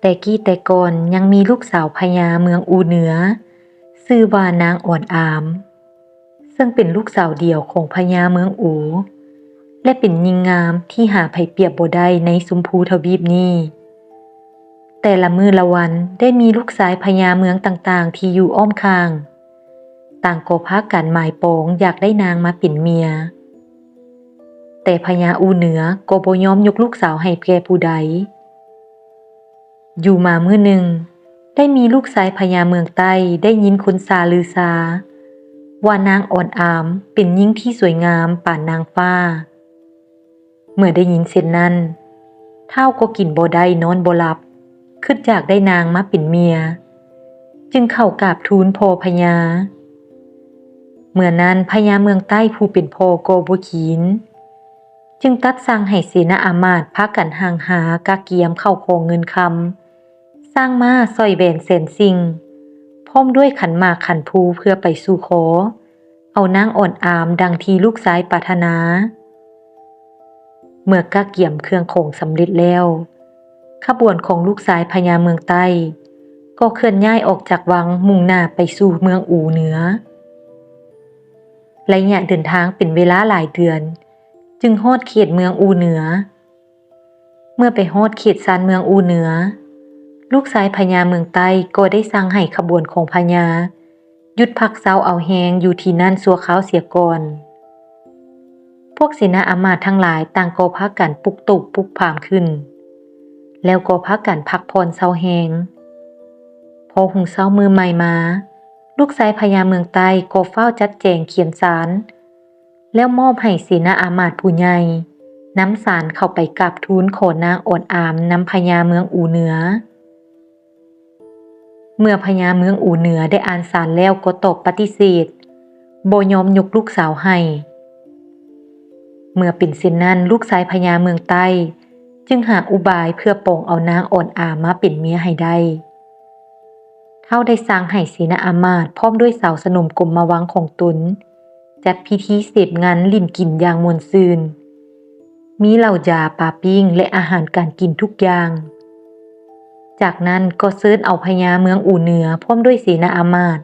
แต่กี้แต่ก่อนยังมีลูกสาวพญาเมืองอูเหนือชื่อว่านางอ่อนอาม ซึ่งเป็นลูกสาวเดี่ยวของพญาเมืองอู และเป็นหญิงงามที่หาไผเปียบบ่ได้ในสุมพูทวีปนี้ แต่ละมือละวันได้มีลูกสายพญาเมืองต่างๆ ที่อยู่อ้อมข้าง ต่างก็พากันหมายปองอยากได้นางมาเป็นเมีย แต่พญาอูเหนือก็บ่ยอมยกลูกสาวให้แก่ผู้ใด อยู่มาเมื้อหนึ่ง ได้มีลูกชายพญาเมืองใต้ได้ยินคนซาลือซาว่านางอ่อนอามเป็นหญิงที่สวยงามป่านนางฟ้า เมื่อได้ยินเช่นนั้นเท่าก็กินบ่ได้นอนบ่หลับคิดอยากได้นางมาเป็นเมีย จึงเข้ากราบทูลพ่อพญาเมื่อนั้นพญาเมืองใต้ผู้เป็นพ่อโกบ่ขีน จึงตัดสั่งให้เสนาอามาตย์พากันห่างหากาเกียมเข้าโคงเงินคำ สร้างมาสร้อยแหวนแสนสิงพร้อมด้วยขันหมากขันภูเพื่อไปสู่ขอ เอานางอ่อนอามดังทีลูกซ้ายปรารถนา เมื่อกาเกี่ยมเครื่องโขงสำเร็จแล้ว ขบวนของลูกสายพญาเมืองใต้ ก็เคลื่อนย้ายออกจากวังมุ่งหน้าไปสู่เมืองอูเหนือระยะเดินทางเป็นเวลาหลายเดือน จึงฮอดเขตเมืองอูเหนือ เมื่อไปฮอดเขตซานเมืองอูเหนือ ลูกชายพญาเมืองใต้ก็ได้สั่งให้ขบวนของพญาหยุดพักเซาเอาแหงอยู่ที่นั่นสัวขาวเสียก่อน พวกเสนาอามาตทั้งหลายต่างก็พักกันปลุกตุกปลุกผามขึ้น แล้วก็พักกันพักผ่อนเซาแหงพอหุงเซามือใหม่มา ลูกชายพญาเมืองใต้ก็เฝ้าจัดแจงเขียนสาร แล้วมอบให้เสนาอามาตผู้ใหญ่น้ำสารเข้าไปกราบทูลขอนางอ่อนอามน้ำพญาเมืองอูเหนือ เมื่อพญาเมืองอูเหนือได้อ่านสารแล้วก็ตอบปฏิเสธบยอมยกลูกสาวให้ เมื่อเป็นเช่นนั้นลูกชายพญาเมืองใต้ จึงหาอุบายเพื่อปองเอานางอ่อนอามาเป็นเมียให้ได้ เท่าได้สร้างให้เสนาอามาตพร้อมด้วยสาวสนมกลมมาวังของตุน จัดพิธีเสพงานลิ่นกินอย่างมวลซืน มีเหล่ายาปาปิ้งและอาหารการกินทุกอย่าง จากนั้นก็เซิร์นเอาพญาเมืองอู่เหนือพร้อมด้วยเสนาอามาต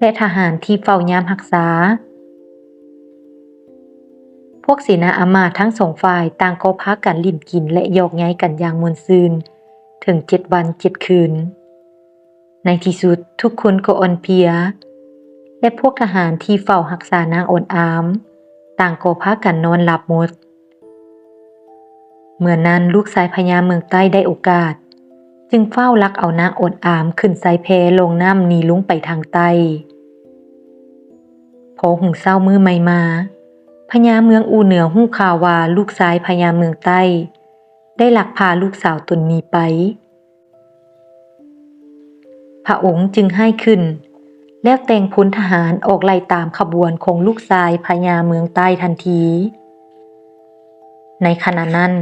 และทหารที่เฝ้ายามรักษา พวกเสนาอามาตทั้งสองฝ่ายต่างก็พากันลิ่นกินและโยกย้ายกันอย่างมวลซืน ถึงเจ็ดวันเจ็ดคืน ในที่สุดทุกคนก็อ่อนเพลีย และพวกทหารที่เฝ้ารักษานางอ่อนอาม ต่างก็พากันนอนหลับหมดเมื่อนั้นลูกสายพญาเมืองใต้ได้โอกาส จึงเฝ้าลักเอานาอ่อามขึ้นสายแพลงน้ำนีลุงไปทางใต้พอหุงเศร้ามือไม่มาพญาเมืองอูเหนือหู้ข่าวว่าลูกชายพญาเมืองใต้ ได้หลักพาลูกสาวตนนี้ไป พระองค์จึงให้ขึ้น แล้วแต่งพลทหารออกไล่ตามขบวนของลูกชายพญาเมืองใต้ทันที ในขณะนั้น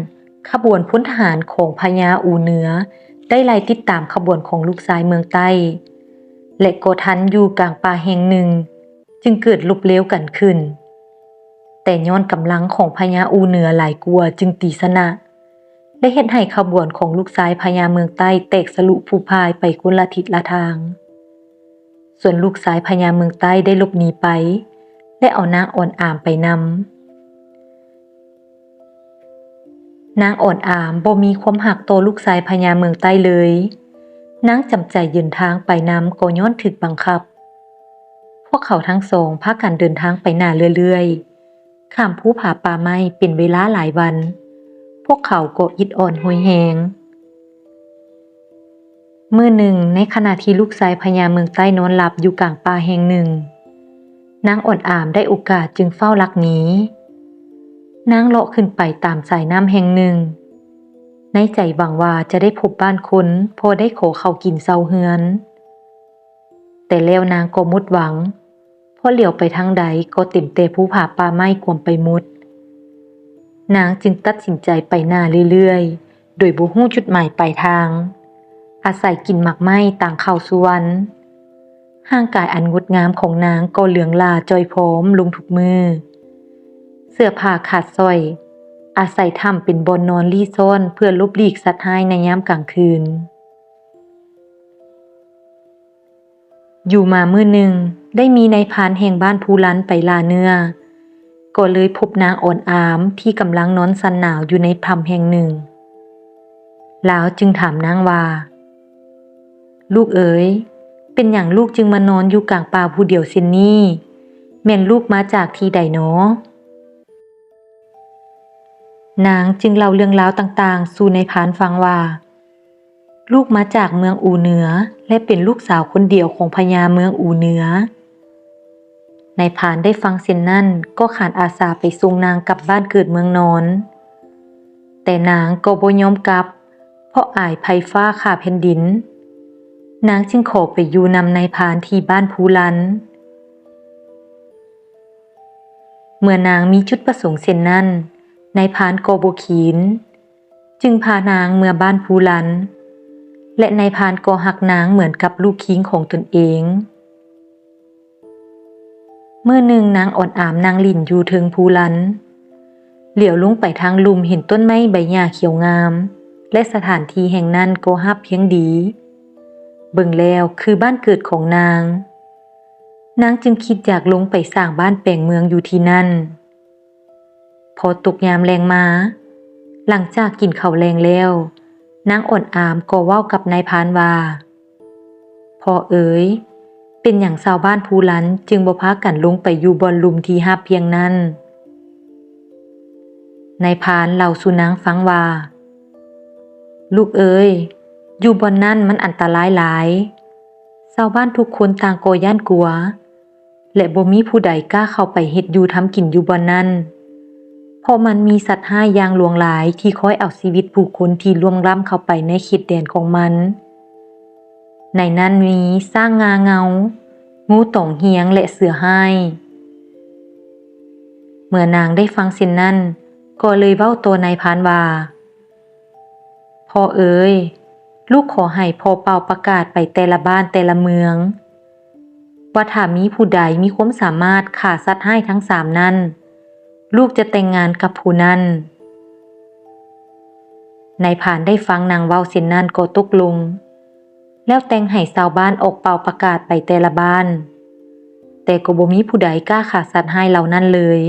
ขบวนพลทหารของพญาอูเหนือ ได้ไล่ติดตามขบวนของลูกชายเมืองใต้ และโกทันอยู่กลางป่าแห่งหนึ่ง จึงเกิดลุกเลี้ยวกันขึ้น แต่ย้อนกำลังของพญาอูเหนือหลายกลัวจึงตีสนะและเห็นให้ขบวนของลูกชายพญาเมืองใต้แตกสลุผู้พายไปคนละทิศละทาง ส่วนลูกชายพญาเมืองใต้ได้หลบหนีไป และเอานางอ่อนอามไปนำ นางอ่อนอามบ่มีความหักต่อลูกชายพญาเมืองใต้เลย นางจำใจยืนทางไปนำก็ย้อนถึกบังคับ พวกเขาทั้งสองพากันเดินทางไปหน้าเรื่อยๆ ข้ามภูผาป่าไม้เป็นเวลาหลายวัน พวกเขาก็อิดอ่อนหวยแหงเมื่อหนึ่งในขณะที่ลูกชายพญาเมืองใต้นอนหลับอยู่กลางป่าแห่งหนึ่ง นางอ่อนอามได้โอกาสจึงเฝ้าลักหนี นางเลาะขึ้นไปตามสายน้ำแห่งหนึ่ง ในใจหวังว่าจะได้พบบ้านคนพอได้โขเขากินเซาเฮือน แต่แล้วนางก็มุดหวังพราะเหลียวไปทางใดก็เต็มเตผู้ผาป่าไม้กวมไปมุด นางจึงตัดสินใจไปหน้าเรื่อยๆ โดยบุหู้จุดหมายปลายทาง อาศัยกินหมักไม้ต่างเข้าสุวรรณห่างกายอันงดงามของนางก็เหลืองลาจอยพร้อมลงทุกมือ เสื้อผ้าขาดสร้อย อาศัยทำเป็นบนนอนลี่ซ่อนเพื่อลบหลีกสัตว์ห้ในยามกลางคืน อยู่มาเมื่อหนึ่งได้มีในพานแห่งบ้านภูลันไปลาเนื้อ ก็เลยพบนางอ่อนอามที่กำลังนอนสันหนาวอยู่ในพรมแห่งหนึ่ง แล้วจึงถามนางว่า ลูกเอ๋ย เป็นอย่างลูกจึงมานอนอยู่กลางป่าผู้เดียวเซนนี่แม่นลูกมาจากที่ใดเนาะ นางจึงเล่าเรื่องราวต่างๆ สู่ในพานฟังว่า ลูกมาจากเมืองอูเหนือและเป็นลูกสาวคนเดียวของพญาเมืองอูเหนือ ในพานได้ฟังเช่นนั้นก็ขานอาสาไปส่งนางกลับบ้านเกิดเมืองนอน แต่นางก็บ่ยอมกลับ เพราะอายภัยฟ้าข่าแผ่นดิน นางจึงขอไปอยู่นำในพานที่บ้านภูลันเมื่อนางมีจุดประสงค์เช่นนั้น นายพานโกโบขีน จึงพานางเมื่อบ้านภูลัน และนายพานก็หักนางเหมือนกับลูกคิงของตนเอง เมื่อหนึ่งนางอ่อนอามนางลินอยู่เทิงภูลัน เหลียวลงไปทางลุมเห็นต้นไม้ใบหญ้าเขียวงาม และสถานที่แห่งนั้นก็ฮับเพียงดี เบิ่งแล้วคือบ้านเกิดของนาง นางจึงคิดอยากลงไปสร้างบ้านแปลงเมืองอยู่ที่นั่น พอตกยามแรงมา หลังจากกินข้าวแรงแล้วนางอ่อนอามก็ว้ากับนายพานว่าพอเอ๋ยเป็นอย่างชาวบ้านภูลันจึงบ่พากันลงไปอยู่บอนลุมที่ฮับเพียงนั้นนายพานเหล่าสู่นางฟังว่า ลูกเอ๋ยอยู่บอนนั่นมันอันตรายหลายชาวบ้านทุกคนต่างโกย่านกลัว และบ่มีผู้ใดกล้าเข้าไปเฮ็ดอยู่ทำกินอยู่บอนนั้น เพราะมันมีสัตว์ห้าอย่างหลวงหลายที่คอยเอาชีวิตผู้คนที่ล่วงล้ำเข้าไปในเขตแดนของมัน ในนั้นมีสร้างงาเงา งูต่องเฮียงและเสือห้เมื่อนางได้ฟังสิ่นนั้น ก็เลยเว้าตัวนายพานว่าพ่อเอ๋ยลูกขอให้พ่อเป่าประกาศไปแต่ละบ้านแต่ละเมือง ว่าถ้ามีผู้ใดมีความสามารถฆ่าสัตว์ให้ทั้งสามนั้น ลูกจะแต่งงานกับผู้นั้นนายผ่านได้ฟังนางเว้าเช่นนั้นก็ตกลุงแล้วแต่งให้ชาวบ้านออกเป่าประกาศไปแต่ละบ้าน แต่ก็บ่มีผู้ใดกล้าฆ่าสัตว์ให้เหล่านั้นเลย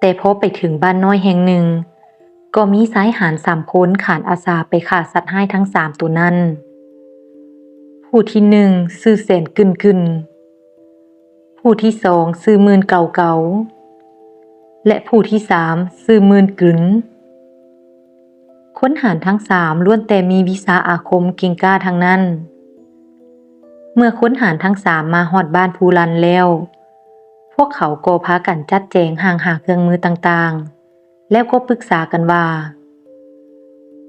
แต่พอไปถึงบ้านน้อยแห่งหนึ่ง ก็มีสายหารสามคนขานอาสาไปฆ่าสัตว์ให้ทั้งสามตัวนั้น ผู้ที่หนึ่งซื่อแสนกึนกึน ผู้ที่สองซื่อมื่นเก่าเก่าและผู้ที่สามซื่อมื่นกึนค้นหารทั้งสามล้วนแต่มีวิชาอาคมเก่งกล้าทั้งนั้น เมื่อค้นหารทั้งสามมาหอดบ้านภูลันแล้ว พวกเขาก็พากันจัดแจงห่างหาเครื่องมือต่างๆ แล้วก็ปรึกษากันว่า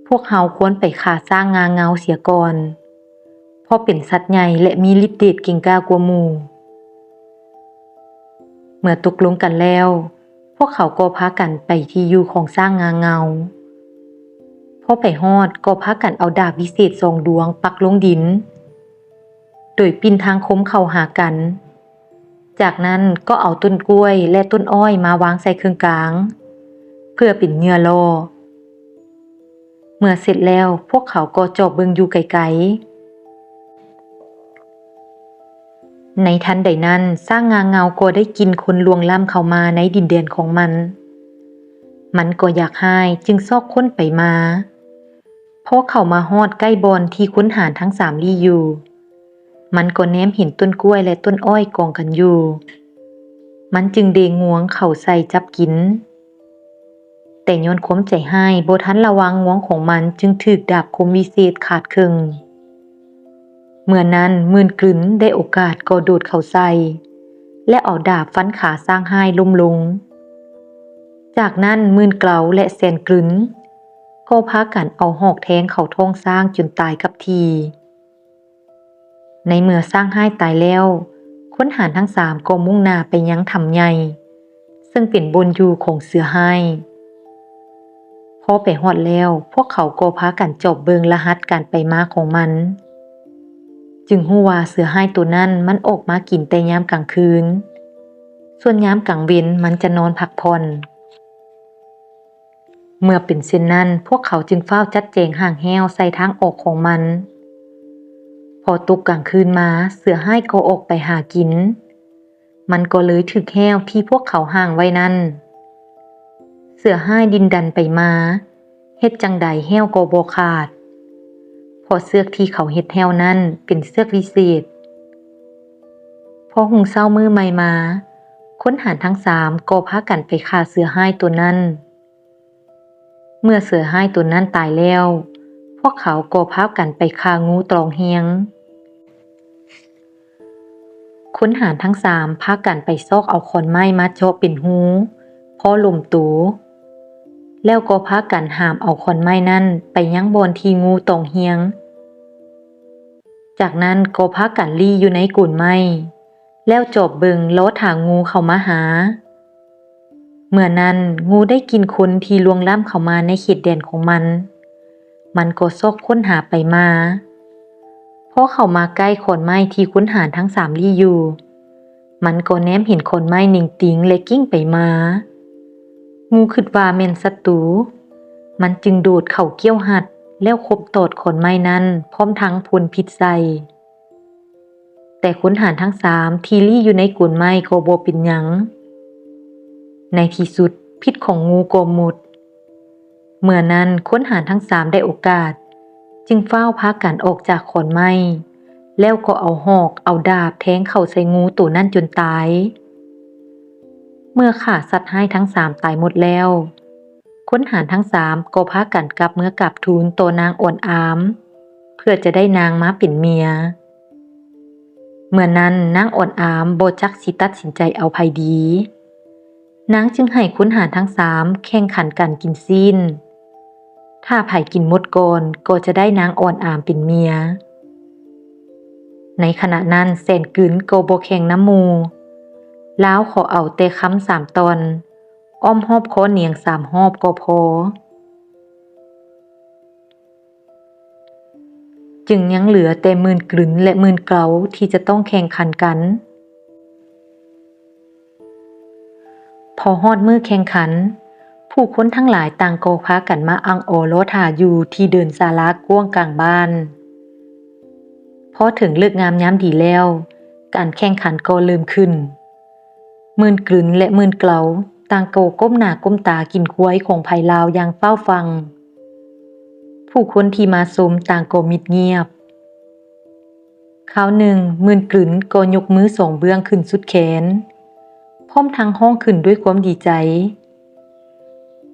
พวกเขาควรไปขาสร้างงาเงาเสียก่อน เพราะเป็นสัตว์ใหญ่และมีฤทธิ์เดชเก่งกล้ากว่าหมู่ มื่อตกลงกันแล้ว พวกเขาก็พากันไปที่อยู่ของสร้างงาเงาพอไปฮอดก็พากันเอาดาบวิเศษสองดวงปักลงดิน โดยปินทางคมเข้าหากัน จากนั้นก็เอาต้นกล้วยและต้นอ้อยมาวางใส่เครื่องกลาง เพื่อป็นเงื่อล่อเมื่อเสร็จแล้วพวกเขาก็จอบเบิงอยู่ไกลๆ ในทันใดนั้นสร้างงาเงาก็ได้กินคนลวงล่ำเข้ามาในดินแดนของมัน มันก็อยากให้จึงซอกค้นไปมาพอเข้ามาฮอดใกล้บอนที่ค้นหารทั้งสามลี่อยู่ มันก็แนมเห็นต้นกล้วยและต้นอ้อยกองกันอยู่ มันจึงเดงงวงเข่าใส่จับกิน แต่ย้อนความใจให้โบทันระวังงวงของมันจึงถึกดาบคมวิเศษขาดครึ่ง เมื่อนั้นมื่นกลืนได้โอกาสก็โดดเข้าใส่ และเอาดาบฟันขาสร้างให้ล้มลง จากนั้นมื่นเกลาและแสนกลืนก็พากันเอาหอกแทงเขาท้องสร้างจนตายกับที ในเมื่อสร้างให้ตายแล้วค้นหารทั้งสามก็มุ่งหน้าไปยังทำใหญ่ซึ่งเป็นบนอยู่ของเสือให้พอไปหอดแล้ว พวกเขาก็พากันจบเบิงรหัสการไปมาของมัน จึงหู้ว่าเสือให้ตัวนั้นมันออกมากินแต่ยามกลางคืน ส่วนยามกลางเว้นมันจะนอนพักผ่อนเมื่อเป็นเช่นนั้น พวกเขาจึงเฝ้าจัดแจงห่างแห้วใส่ทางออกของมันพพอตกกลางคืนมาเสือให้ก็ออกไปหากิน มันก็เลยถึกแห้วที่พวกเขาห่างไว้นั่นเสือให้ดินดันไปมาเฮ็ดจังใดแห้วก็บ่ขาด พอเสื้อกที่เขาเฮ็ดแห้วนั่นเป็นเสื้อกวิเศษ พอหุงเศร้ามือใหม่มา ค้นหารทั้งสามก็พากันไปฆ่าเสือห้ตัวนั้น เมื่อเสือห้ตัวนั้นตายแล้ว พวกเขาก็พากันไปฆ่างูตรองเฮียง ค้นหารทั้งสามพากันไปซอกเอาขอนไม้มาเจาะเป็นหูพอลมตู แล้วก็พากันหามเอาขอนไม้นั่นไปยั้งบอนที่งูตองเฮียง จากนั้นก็พากันลี่อยู่ในกุ่นไม้ แล้วจบเบิงล้อถางงูเข้ามาหา เมื่อนั้นงูได้กินคนที่ลวงล้ำเข้ามาในเขตแดนของมัน มันก็ซอกค้นหาไปมาพอเข้ามาใกล้ขอนไม้ที่ค้นหาทั้งสามลี่อยู่ มันก็แนมเห็นขอนไม้หนิงติงและกิ้งไปมา งูคิดว่าแม่นศัตรู มันจึงโดดเข้าเกี้ยวหัด แล้วคบตอดขอนไม้นั้น พร้อมทั้งพลพิษใส่แต่ขุนหารทั้งสามทีลี่อยู่ในกุ่นไม้ก็บ่เป็นหยัง ในที่สุดพิษของงูก็หมด เมื่อนั้นค้นหารทั้งสามได้โอกาส จึงเฝ้าพากันออกจากขอนไม้แล้วก็เอาหอกเอาดาบแทงเข้าใส่งูตัวนั้นจนตาย เมื่อขาสัตว์ให้ทั้งสามตายหมดแล้วค้นหารทั้งสามก็พากันกลับเมื่อกลับทูลตัวนางอ่อนอาม เพื่อจะได้นางมาเป็นเมีย เมื่อนั้นนางอ่อนอามโบจักสิตัดสินใจเอาภัยดี นางจึงให้ขุนหารทั้งสามแข่งขันกันกินสิ้น ถ้าไผ่กินหมดกนก็จะได้นางอ่อนอามเป็นเมีย ในขณะนั้นแสนกึนโกโบแข่งน้ำมู ล้วขอเอาเตค้ำสามตอนอ้อมหอบคอเนียงสามหอบก็พอ จึงยังเหลือแต่มื่นกลืนและมื่นเกลาที่จะต้องแข่งขันกัน พอฮอดมือแข่งขัน ผู้คนทั้งหลายต่างก็พากันมาอังโอโลทาอยู่ที่เดินศาลากว้างกลางบ้านพอถึงเลิกงามย้ำดีแล้ว การแข่งขันก็เริ่มขึ้น มื่นกลืนและมื่นเกลาต่างโกก้มหน้าก้มตากินควยของไผ่ลาวอย่างเฝ้าฟัง ผู้คนที่มาสมต่างโกมิดเงียบคราวหนึ่งมื่นกลืนก็ยกมือสองเบื้องขึ้นสุดแขน พร้อมทางห้องขึ้นด้วยความดีใจ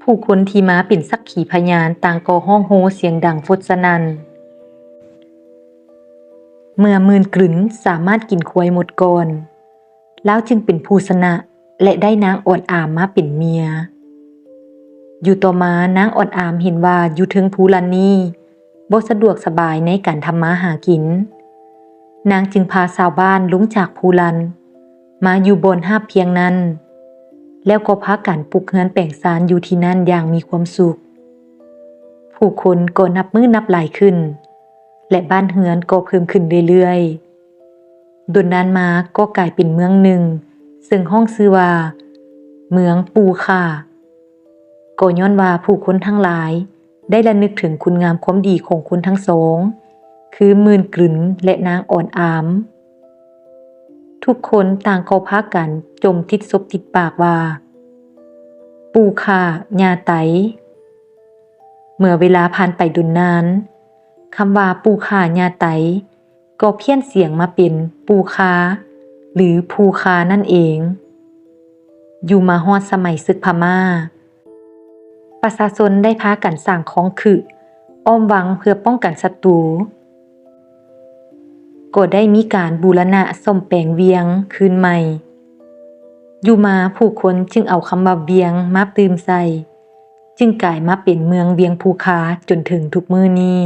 ผู้คนที่มาเป็นสักขีพยานต่างก็ห้องโฮเสียงดังฟดสนันเมื่อมื่นกลืนสามารถกินควยหมดก่อน แล้วจึงเป็นผู้ชนะและได้นางอ่อามมาเป็นเมีย อยู่ต่อมานางอ่อามเห็นว่าอยู่ถึงภูลันนี้บ่สะดวกสบายในการทำมาหากิน นางจึงพาชาวบ้านลุงจากภูลัน มาอยู่บนห้าเพียงนั้น แล้วก็พักกันปลุกเฮือนแป่งซานอยู่ที่นั่นอย่างมีความสุข ผู้คนก็นับมือนับหลายขึ้น และบ้านเฮือนก็เพิ่มขึ้นเรื่อยๆ ดนนานมาก็กลายเป็นเมืองหนึ่ง ซึ่งห้องชื่อว่า เมืองปูค่าก็ย้อนว่าผู้คนทั้งหลาย ได้ระนึกถึงคุณงามความดีของคนทั้งสอง คือมื่นกลืนและนางอ่อนอาม ทุกคนต่างก็พากันจมทิศซบติดปากว่า ปูคาญาไต เมื่อเวลาผ่านไปดุนนานคำว่าปูคาญาไต ก็เพี้ยนเสียงมาเป็นปูคาหรือภูคานั่นเอง อยู่มาฮอดสมัยศึกพมา่า ประชาชนได้พากันสร้างของขึอ้อมวังเพื่อป้องกันศัตรู ก็ได้มีการบูรณะซ่อมแปลงเวียงคืนใหม่ อยู่มาผู้คนจึงเอาคำว่าเวียงมาตืมใส่ จึงกลายมาเป็นเมืองเวียงภูคาจนถึงทุกมือนี้